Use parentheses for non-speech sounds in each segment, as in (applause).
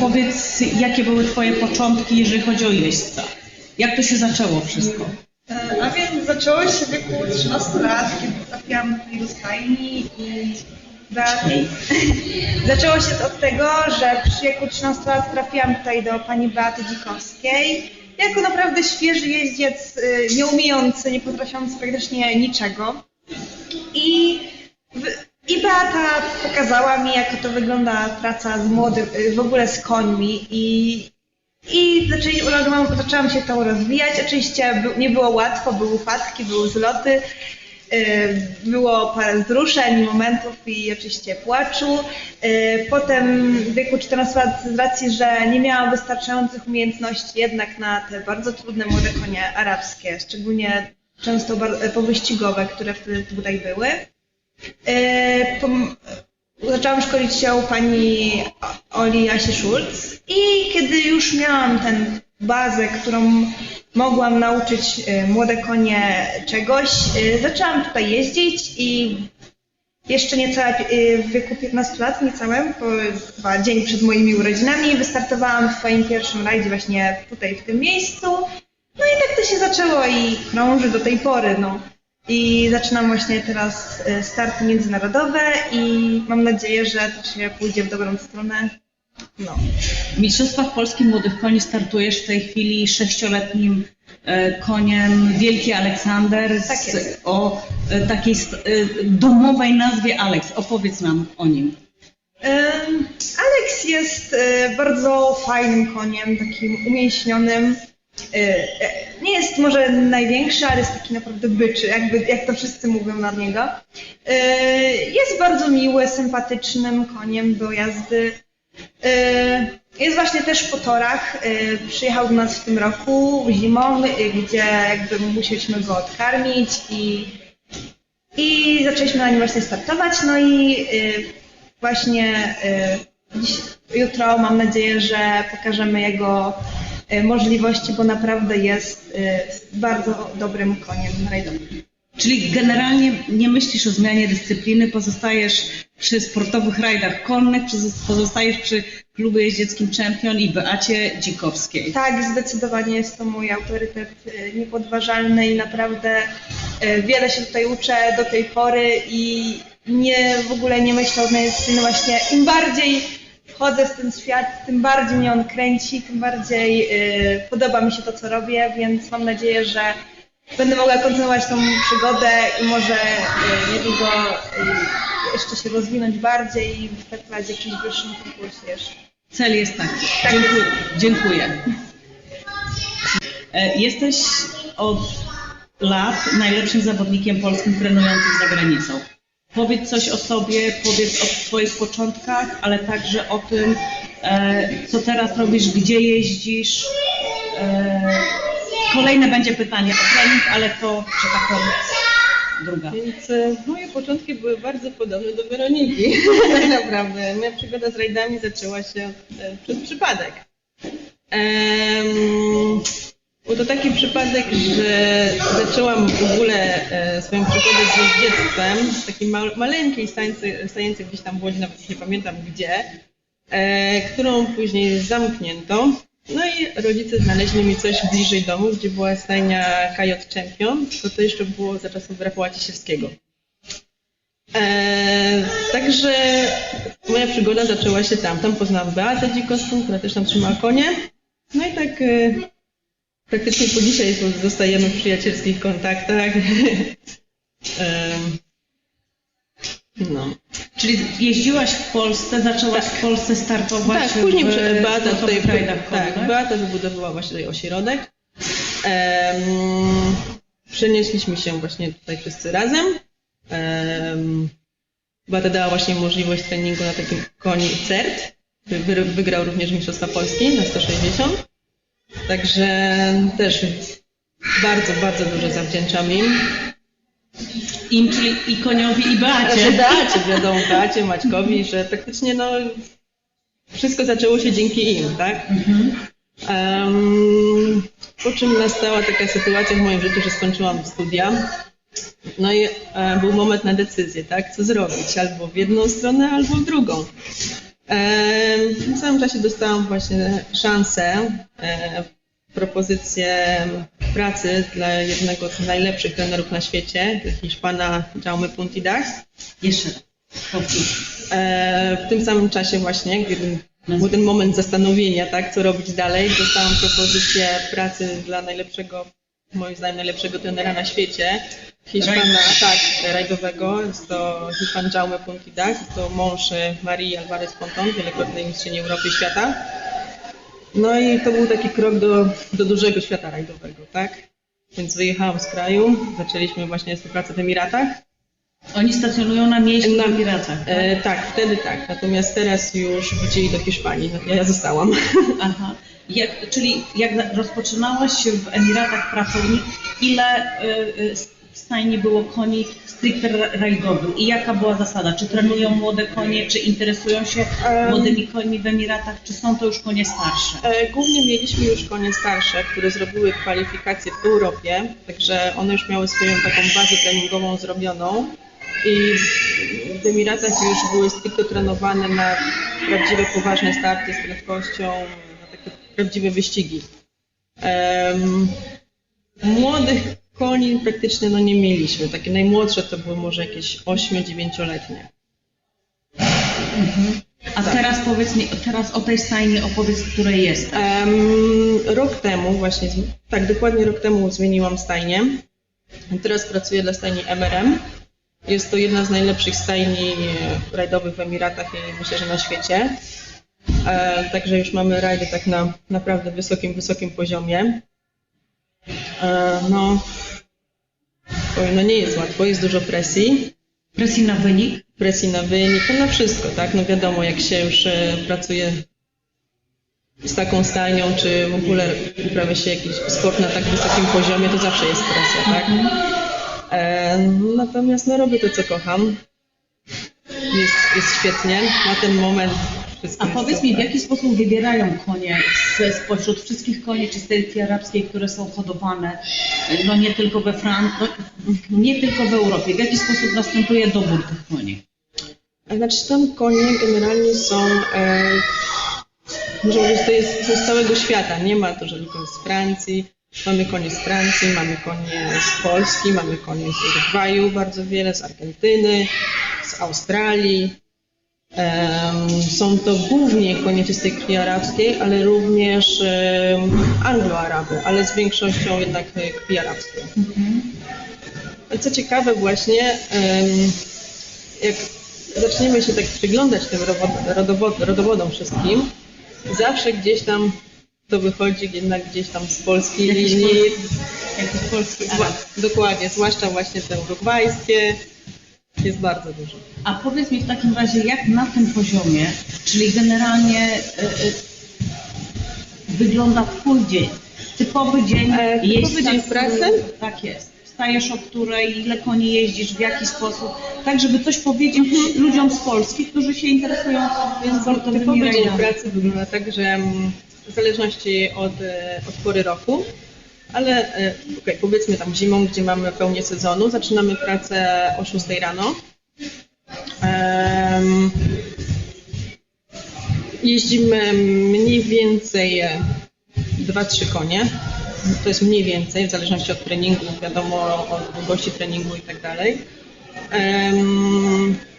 Powiedz, jakie były Twoje początki, jeżeli chodzi o jeźdźca? Jak to się zaczęło wszystko? E, A więc zaczęło się w wieku 13 lat, kiedy trafiłam do stajni i za... (laughs) zaczęło się od tego, że w wieku 13 lat trafiłam tutaj do pani Beaty Dzikowskiej. Jako naprawdę świeży jeździec, y, nie umiejący, nie potrafiący praktycznie niczego. I, w- I Beata pokazała mi, jak to wygląda praca z młodym, y, w ogóle z końmi i i zaczęli, zaczęłam, się tą rozwijać. Oczywiście nie było łatwo, były upadki, były zloty, yy, było parę wzruszeń, momentów i oczywiście płaczu. Yy, Potem w wieku 14 lat, z racji, że nie miałam wystarczających umiejętności jednak na te bardzo trudne młode konie arabskie, szczególnie często powyścigowe, które wtedy tutaj były. Pom- Zaczęłam szkolić się u pani Oli Asi Schulz i kiedy już miałam tę bazę, którą mogłam nauczyć y, młode konie czegoś, y, zaczęłam tutaj jeździć i jeszcze niecałe w wieku 15 lat, niecałym, bo chyba dzień przed moimi urodzinami, wystartowałam w swoim pierwszym rajdzie właśnie tutaj w tym miejscu. No i tak to się zaczęło i krąży do tej pory. No. I zaczynam właśnie teraz y, starty międzynarodowe i mam nadzieję, że to się pójdzie w dobrą stronę. No. W Mistrzostwach Polski Młodych Koni startujesz w tej chwili sześcioletnim e, koniem Wielki Aleksander Tak z, jest. o e, takiej e, domowej nazwie Alex. Opowiedz nam o nim. Alex jest bardzo fajnym koniem, takim umięśnionym. Y, y, Nie jest może największy, ale jest taki naprawdę byczy, jakby, jak to wszyscy mówią na niego. Y, Jest bardzo miły, sympatycznym koniem do jazdy. Jest właśnie też po torach. Przyjechał do nas w tym roku zimą, gdzie jakby musieliśmy go odkarmić i i zaczęliśmy na nim właśnie startować. No i właśnie dziś, jutro mam nadzieję, że pokażemy jego możliwości, bo naprawdę jest y, bardzo dobrym koniem rajdowym. Czyli generalnie nie myślisz o zmianie dyscypliny, pozostajesz przy sportowych rajdach konnych, pozo- pozostajesz przy klubie jeździeckim Champion i Beacie Dzikowskiej. Tak, zdecydowanie jest to mój autorytet y, niepodważalny i naprawdę wiele się tutaj uczę do tej pory i nie w ogóle nie myślę o zmianie dyscypliny. Właśnie im bardziej wchodzę w ten świat, tym bardziej mnie on kręci, tym bardziej y, podoba mi się to, co robię, więc mam nadzieję, że będę mogła kontynuować tą przygodę i może y, niedługo y, jeszcze się rozwinąć bardziej i wystartować w jakimś wyższym konkursie jeszcze. Cel jest taki. Tak. Dziękuję. Dziękuję. E, Jesteś od lat najlepszym zawodnikiem polskim trenującym za granicą. Powiedz coś o sobie, powiedz o swoich początkach, ale także o tym, e, co teraz robisz, gdzie jeździsz. E, Kolejne będzie pytanie o trening, ale to, tak powiem, druga. Więc e, moje początki były bardzo podobne do Weroniki. (laughs) tak naprawdę. Moja przygoda z rajdami zaczęła się przez przypadek. Był to taki przypadek, że zaczęłam w ogóle e, swoją przygodę z jeździectwem z takiej ma- maleńkiej stanicy gdzieś tam w Łodzi, nawet nie pamiętam gdzie, e, którą później zamknięto. No i rodzice znaleźli mi coś bliżej domu, gdzie była stajnia KJ Champion, to to jeszcze było za czasów Rafała Ciesiewskiego. E, także moja przygoda zaczęła się tam. Tam poznałam Beatę Dzikowską, która też tam trzymała konie. No i tak e, praktycznie po dzisiaj zostajemy w przyjacielskich kontaktach. (laughs) No. Czyli jeździłaś w Polsce, zaczęłaś w Polsce startować Tak, później w Beata tutaj, rajdach tak, konnych? Beata wybudowała właśnie tutaj ośrodek. Em, przenieśliśmy się właśnie tutaj wszyscy razem. Um, Beata dała właśnie możliwość treningu na takim koni CERT. Wy- wy- Wygrał również Mistrzostwa Polski na 160. Także też bardzo, bardzo dużo zawdzięczam im. Im, czyli i koniowi, i Beacie. Beacie, wiadomo, Beacie, Maćkowi, że praktycznie no wszystko zaczęło się dzięki im, tak? Em, po czym nastała taka sytuacja w moim życiu, że skończyłam studia. No i e, był moment na decyzję, tak? Co zrobić? Albo w jedną stronę, albo w drugą. W tym samym czasie dostałam właśnie szansę, e, propozycję pracy dla jednego z najlepszych trenerów na świecie, Hiszpana Jaume Puntidas. Jeszcze raz. E, W tym samym czasie właśnie, kiedy był ten moment zastanowienia, tak, co robić dalej, dostałam propozycję pracy dla najlepszego, moim zdaniem najlepszego trenera na świecie, Hiszpana, tak, rajdowego, jest to Hiszpan Jaume Puntidas, jest to mąż e, Marii Alvarez Ponton, wielokrotnej mistrzyni Europy i świata. No i to był taki krok do, do dużego świata rajdowego, tak? Więc wyjechałam z kraju, zaczęliśmy właśnie współpracę w Emiratach. Oni stacjonują na miejscu Na- w Emiracach. tak? E, tak, wtedy tak. Natomiast teraz już wrócili do Hiszpanii. No, Ja zostałam. (laughs) Aha. Jak, czyli jak na- rozpoczynałaś w Emiratach pracownik, ile y, w stajni było koni stricte ra- rajdowych i jaka była zasada? Czy trenują młode konie, czy interesują się młodymi końmi w Emiratach, czy są to już konie starsze? E, Głównie mieliśmy już konie starsze, które zrobiły kwalifikacje w Europie, także one już miały swoją taką bazę treningową zrobioną i w Emiratach już były stricte trenowane na prawdziwe, poważne starty z prędkością, na takie prawdziwe wyścigi. Em, młodych koni praktycznie no nie mieliśmy. Takie najmłodsze to były może jakieś 8-9-letnie. A teraz powiedz mi, teraz o tej stajni opowiedz, w której jest. Em, rok temu, właśnie, tak dokładnie rok temu zmieniłam stajnię. Teraz pracuję dla stajni MRM. Jest to jedna z najlepszych stajni e, rajdowych w Emiratach i myślę, że na świecie. E, także już mamy rajdy tak na naprawdę wysokim, wysokim poziomie. E, no, no nie jest łatwo, jest dużo presji Presji na wynik. presji na wynik, no na wszystko, tak? No wiadomo, jak się już pracuje z taką stajnią, czy w ogóle uprawia się jakiś sport na tak wysokim poziomie, to zawsze jest presja, tak? E, natomiast no robię to, co kocham. Jest, jest świetnie. Na ten moment wszystko A powiedz mi, w jaki sposób wybierają konie z, spośród wszystkich koni czy sterki arabskiej, które są hodowane, no nie tylko we Francji, no, nie tylko w Europie, w jaki sposób następuje dobór tych koni? Znaczy tam konie generalnie są, e, może powiedzieć, to jest z całego świata, nie ma to, że tylko z Francji. Mamy konie z Francji, mamy konie z Polski, mamy konie z Urugwaju bardzo wiele, z Argentyny, z Australii. Są to głównie konie czystej krwi arabskiej, ale również anglo-araby, ale z większością jednak e, krwi arabskiej. Co ciekawe właśnie, jak zaczniemy się tak przyglądać tym rodowodom wszystkim, zawsze gdzieś tam to wychodzi jednak gdzieś tam z polskiej Jakiś linii. Jakiś polski Arab. dokładnie, zwłaszcza właśnie te urugwajskie. Jest bardzo dużo. A powiedz mi w takim razie, jak na tym poziomie, czyli generalnie y, y, wygląda Twój dzień? Typowy dzień E, typowy dzień w pracy? Tak jest. Wstajesz o której, ile koni jeździsz, w jaki sposób, tak żeby coś powiedzieć ludziom z Polski, którzy się interesują sportowymi Typowy dzień rajdami. pracy wygląda tak, że mm, w zależności od, e, od pory roku, ale e, okej, powiedzmy tam zimą, gdzie mamy pełnię sezonu, zaczynamy pracę o 6 rano. Jeździmy mniej więcej 2-3 konie. To jest mniej więcej, w zależności od treningu, wiadomo, od długości treningu i tak dalej.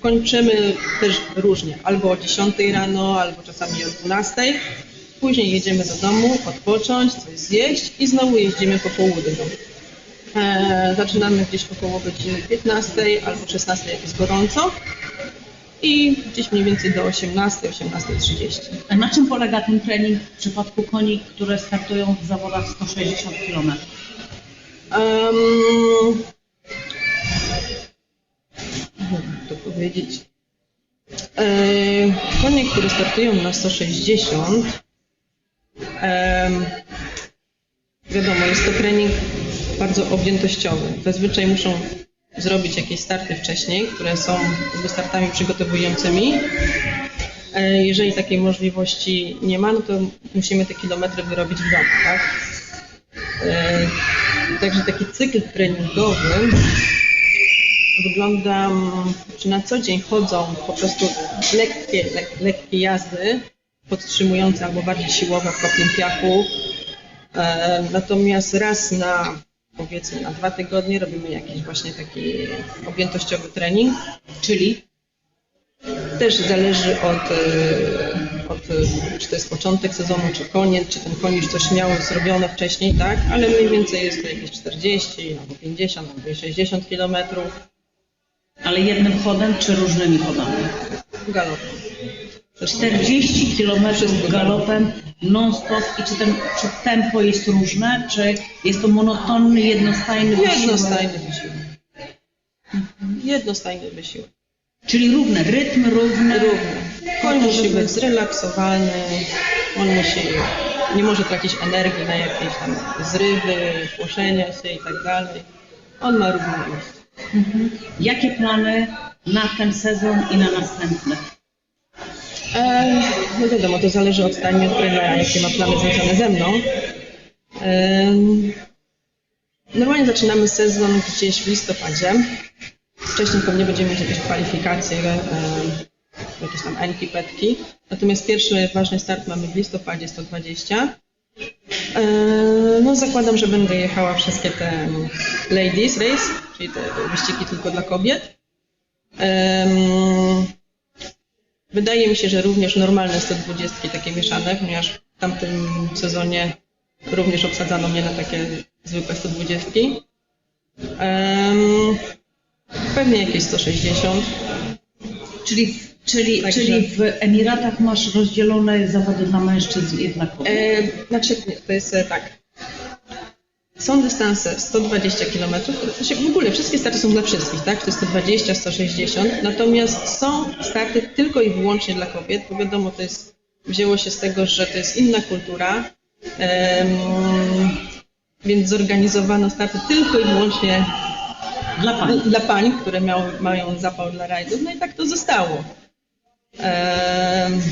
Kończymy też różnie, albo o 10 rano, albo czasami o 12. Później jedziemy do domu, odpocząć, coś zjeść i znowu jeździmy po południu. E, zaczynamy gdzieś około godziny 15 albo 16, jak jest gorąco. I gdzieś mniej więcej do 18, 18.30. A na czym polega ten trening w przypadku koni, które startują w zawodach 160 km? Um, to powiedzieć. E, konie, które startują na 160, em, wiadomo, jest to trening bardzo objętościowy. Zazwyczaj muszą zrobić jakieś starty wcześniej, które są startami przygotowującymi. E, Jeżeli takiej możliwości nie ma, no to musimy te kilometry wyrobić w domu, tak? E, Także taki cykl treningowy wyglądam, czy na co dzień chodzą po prostu lekkie, lek, lekkie jazdy, podtrzymujące albo bardziej siłowe w kopnym piachu. E, natomiast raz na powiedzmy na dwa tygodnie robimy jakiś właśnie taki objętościowy trening. Czyli Też zależy od, e, od czy to jest początek sezonu, czy koniec, czy ten już coś miał zrobione wcześniej, tak? Ale mniej więcej jest to jakieś 40, albo 50, albo i 60 kilometrów ale jednym chodem czy różnymi chodami? galopem. 40 km galopem non-stop i czy, ten, czy tempo jest różne, czy jest to monotonny, jednostajny wysiłek? Jednostajny wysiłek. Jednostajny wysiłek. Czyli równy, rytm równy. Równy. Koń musi być zrelaksowany, on musi, nie może tracić energii na jakieś tam zrywy, płoszenia się i tak dalej. On ma równość. Mhm. Jakie plany na ten sezon i na następny? E, no wiadomo, to zależy od stanu od trenera, jakie ma plany związane ze mną. E, normalnie zaczynamy sezon gdzieś w listopadzie. Wcześniej pewnie będziemy mieć jakieś kwalifikacje, e, jakieś tam enki, petki. Natomiast pierwszy ważny start mamy w listopadzie 120. E, no zakładam, że będę jechała wszystkie te ladies race, czyli te wyścigi tylko dla kobiet. Wydaje mi się, że również normalne 120 takie mieszane, ponieważ w tamtym sezonie również obsadzano mnie na takie zwykłe 120. Em, pewnie jakieś 160. Czyli, czyli, Także- czyli w Emiratach masz rozdzielone zawody dla mężczyzn i dla kobiet. E, znaczy, to jest e, tak. Są dystanse 120 km, w ogóle wszystkie starty są dla wszystkich, tak? To jest 120, 160, natomiast są starty tylko i wyłącznie dla kobiet, bo wiadomo, to jest, wzięło się z tego, że to jest inna kultura, em, więc zorganizowano starty tylko i wyłącznie Dla pań. dla pań, które miały, mają zapał dla rajdów, no i tak to zostało. Em,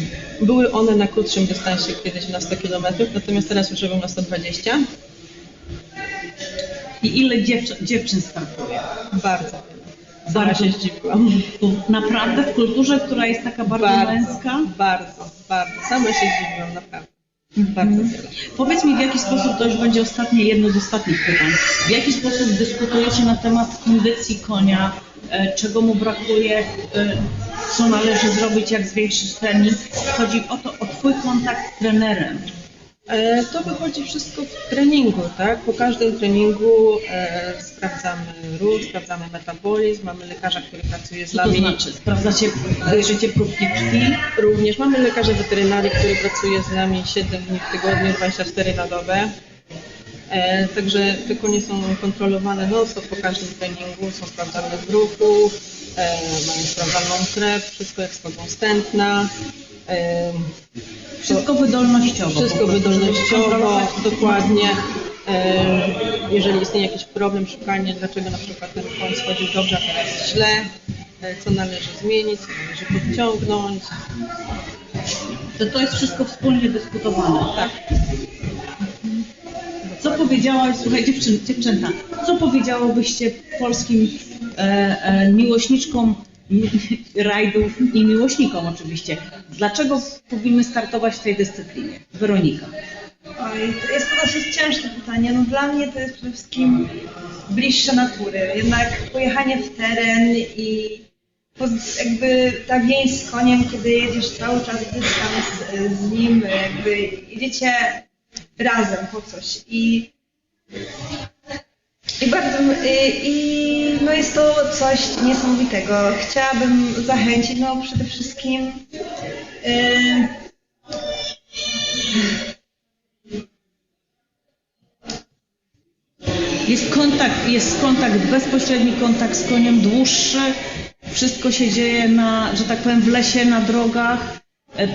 były one na krótszym dystansie kiedyś na 100 km, natomiast teraz już robią na 120. I ile dziewczyn, dziewczyn startuje? Bardzo wiele. Sama Bardzo. się zdziwiłam. Naprawdę w kulturze, która jest taka bardzo, męska? bardzo, bardzo. Sama się zdziwiłam, naprawdę. Bardzo wiele. Powiedz mi, w jaki sposób, to już będzie ostatnie, jedno z ostatnich pytań, w jaki sposób dyskutujecie na temat kondycji konia, e, czego mu brakuje, e, co należy zrobić, jak zwiększyć trening. Chodzi o to, o Twój kontakt z trenerem. E, To wychodzi wszystko w treningu, tak? Po każdym treningu e, sprawdzamy ruch, sprawdzamy metabolizm, mamy lekarza, który pracuje z Co to nami. znaczy? Sprawdzacie, bierzecie próbki krwi, Również mamy lekarza weterynarii, który pracuje z nami 7 dni w tygodniu, 24 na dobę. E, także te konie są kontrolowane stop po każdym treningu, są sprawdzane w ruchu, e, mają sprawdzaną krew, wszystko jest. E, wszystko wydolnościowo. wszystko wydolnościowo, dokładnie. Jeżeli istnieje jakiś problem, szukanie, dlaczego na przykład ten koń schodził dobrze, a teraz źle, e, co należy zmienić, co należy podciągnąć. To, to jest wszystko wspólnie dyskutowane. Tak. Co powiedziałaś, słuchaj dziewczyn, dziewczęta, co powiedziałobyście polskim e, e, miłośniczkom mi- (laughs) rajdów i miłośnikom oczywiście? Dlaczego powinny startować w tej dyscyplinie? Weronika. Oj, to jest to dosyć ciężkie pytanie. No dla mnie to jest przede wszystkim bliższe natury. Jednak pojechanie w teren i jakby ta więź z koniem, kiedy jedziesz cały czas dystans e, z nim, jakby jedziecie razem po coś i i bardzo, i, i no jest to coś niesamowitego. Chciałabym zachęcić, no przede wszystkim y, Jest kontakt, jest kontakt, bezpośredni kontakt z koniem, dłuższy. Wszystko się dzieje na, że tak powiem, w lesie, na drogach. E,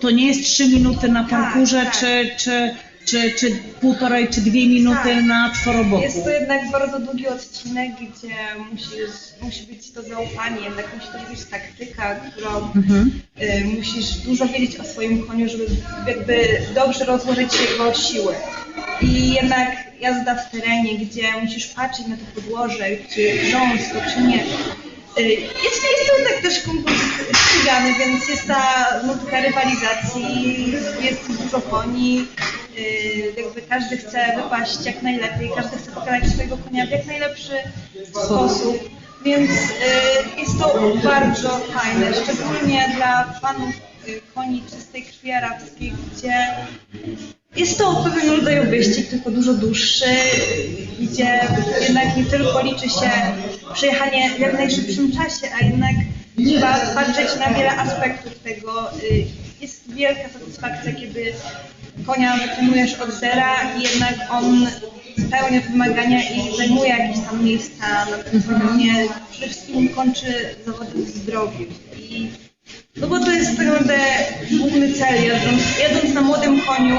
To nie jest trzy minuty na parkurze, tak. Czy, czy, czy, czy półtorej, czy dwie minuty Tak. na czworoboku. Jest to jednak bardzo długi odcinek, gdzie musisz, musi być to zaufanie, jednak musi też być taktyka, którą Mhm. y, musisz dużo wiedzieć o swoim koniu, żeby jakby dobrze rozłożyć jego siły. I jednak jazda w terenie, gdzie musisz patrzeć na to podłoże, czy grząsko, czy nie. Y, Jest, jest to tak też konkurs ścigany, więc jest ta nutka rywalizacji, jest dużo koni, jakby każdy chce wypaść jak najlepiej, każdy chce pokazać swojego konia w jak najlepszy sposób, więc y, jest to bardzo fajne, szczególnie dla fanów y, koni czystej krwi arabskiej, gdzie jest to pewnego rodzaju wyścig, tylko dużo dłuższy, gdzie jednak nie tylko liczy się przejechanie w jak najszybszym czasie, a jednak trzeba patrzeć na wiele aspektów tego. Y, Jest wielka satysfakcja, kiedy konia wytrenujesz od zera i jednak on spełnia wymagania i zajmuje jakieś tam miejsca na tym poziomie. Przede wszystkim kończy zawody w zdrowiu. I no bo to jest tak naprawdę główny cel jadąc, jadąc na młodym koniu,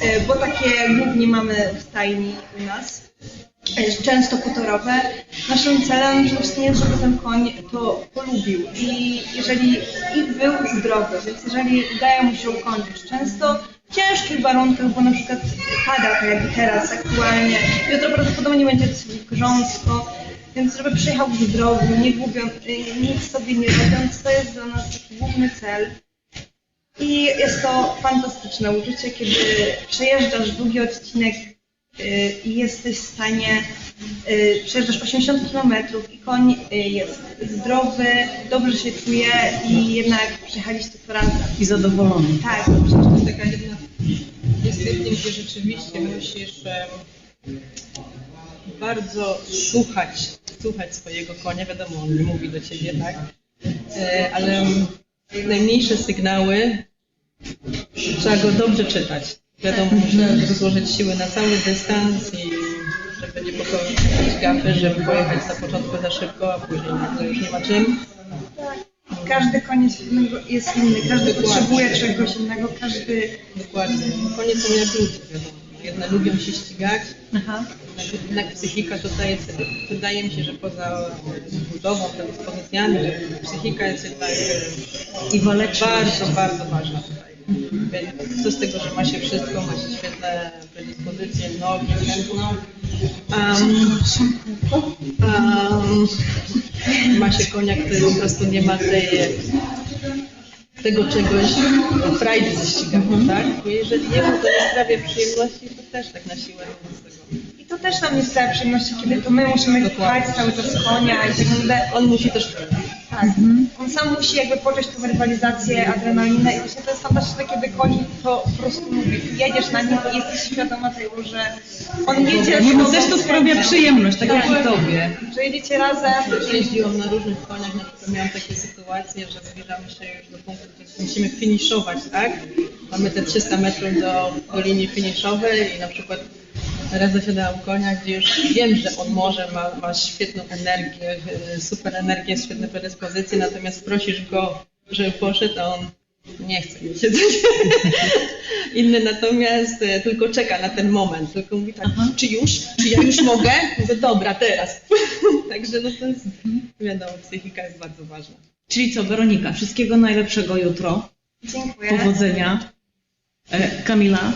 e, bo takie głównie mamy w stajni u nas, e, często potorowe. Naszym celem przede jest, żeby ten koń to polubił i jeżeli i był zdrowy, więc jeżeli udaje mu się ukończyć często ciężkich warunkach, bo na przykład pada tak jak teraz aktualnie, jutro prawdopodobnie będzie dosyć grząsko, więc żeby przyjechał w zdrowiu, nie gubiąc, y, nic sobie nie robiąc, to jest dla nas główny cel. I jest to fantastyczne uczucie, kiedy przejeżdżasz długi odcinek y, i jesteś w stanie, y, przejeżdżasz 80 km i koń jest zdrowy, dobrze się czuje i jednak przejechaliście to razem. I zadowolony. Tak, To jest taka jedna dyscyplin, gdzie rzeczywiście musisz bardzo słuchać, słuchać swojego konia. Wiadomo, on nie mówi do ciebie, tak? E, ale najmniejsze sygnały trzeba go dobrze czytać. Wiadomo, żeby złożyć siły na cały dystans i żeby nie popełnić gafy, żeby pojechać na początku za szybko, a później nagle już nie ma czym. Każdy koń jest, innego, jest inny, każdy Dokładnie. potrzebuje czegoś innego, każdy... Dokładnie. Konie są jak ludzie, wiadomo. Jedne lubią się ścigać, Aha. Jednak, jednak psychika tutaj jest, wydaje mi się, że poza budową, predyspozycjami, że psychika jest jednak e, I waleczność. bardzo, bardzo ważna tutaj. Więc co z tego, że ma się wszystko, ma się świetne predyspozycje, nogi, chętną. Um, um, ma się konia, który po prostu nie ma tej, tego czegoś, frajdy ze ścigania, tak? Bo jeżeli jemu to nie sprawia przyjemności, to też tak na siłę nie z tego. I to też nam nie sprawia przyjemności, kiedy to my musimy Dokładnie. pchać cały czas konia i tak On musi też tak. On sam musi jakby poczuć tą rywalizację, adrenalinę i właśnie to jest fantastyczne, kiedy koń to po prostu lubi. Jedziesz na nim i jesteś świadoma tego, że on jedzie Jemu tobą też to sprawia przyjemność, tak jak Tak. i tobie. Że jedziecie razem Jeździłam na różnych koniach, na przykład miałam takie sytuacje, że zbliżamy się już do punktu, gdzie musimy finiszować, tak? Mamy te 300 metrów do, do linii finiszowej i na przykład raz zasiadałam konia, gdzie już wiem, że on może, ma, ma świetną energię, e, super energię, świetne predyspozycje, natomiast prosisz go, żeby poszedł, a on nie chce mi się (laughs) Inny natomiast e, tylko czeka na ten moment, tylko mówi tak, Aha. czy już, czy ja już mogę? Mówię, dobra, teraz. (laughs) Także no to jest, wiadomo, psychika jest bardzo ważna. Czyli co, Weronika, wszystkiego najlepszego jutro. Dziękuję. Powodzenia. E, Kamila,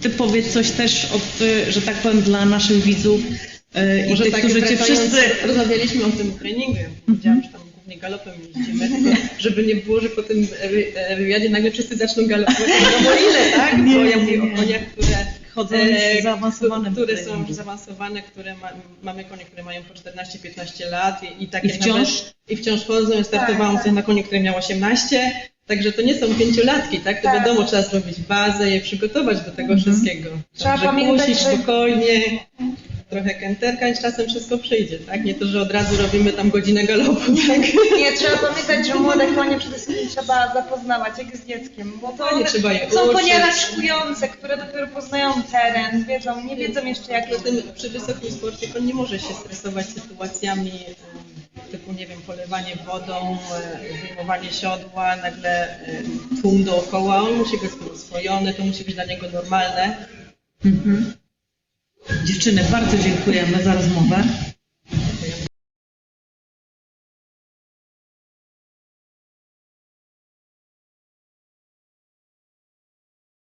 ty powiedz coś też, od, e, że tak powiem, dla naszych widzów e, i Może tych, tak którzy cię wszyscy... Rozmawialiśmy o tym treningu, ja powiedziałam, że tam głównie galopem jeździmy, tylko żeby nie było, że po tym e, wywiadzie nagle wszyscy zaczną galopować. No bo ile, tak? Nie, Bo ja mówię o koniach, które Chodzą e, z zaawansowanym które są treningu. zaawansowane, które ma, mamy konie, które mają po 14-15 lat i, i takie I wciąż? nawet, i wciąż chodzą. Ja startowałam Tak, sobie na konie, który miał 18, także to nie są pięciolatki, tak? To Tak. wiadomo, trzeba zrobić bazę, je przygotować do tego wszystkiego. Trzeba Także pamiętać, puścić że- spokojnie, trochę kęterka i z czasem wszystko przyjdzie, tak? Nie to, że od razu robimy tam godzinę galopu, tak? Nie, trzeba pamiętać, że młode konie przede wszystkim trzeba zapoznawać, jak z dzieckiem, bo to trzeba je są konie raczkujące, które dopiero poznają teren, wiedzą, nie wiedzą jeszcze jak Poza tym przy wysokim sporcie koń nie może się stresować sytuacjami typu, nie wiem, polewanie wodą, e, wyjmowanie siodła, nagle e, tłum dookoła. On musi być oswojony, to musi być dla niego normalne. Mhm. Dziewczyny, bardzo dziękujemy za rozmowę.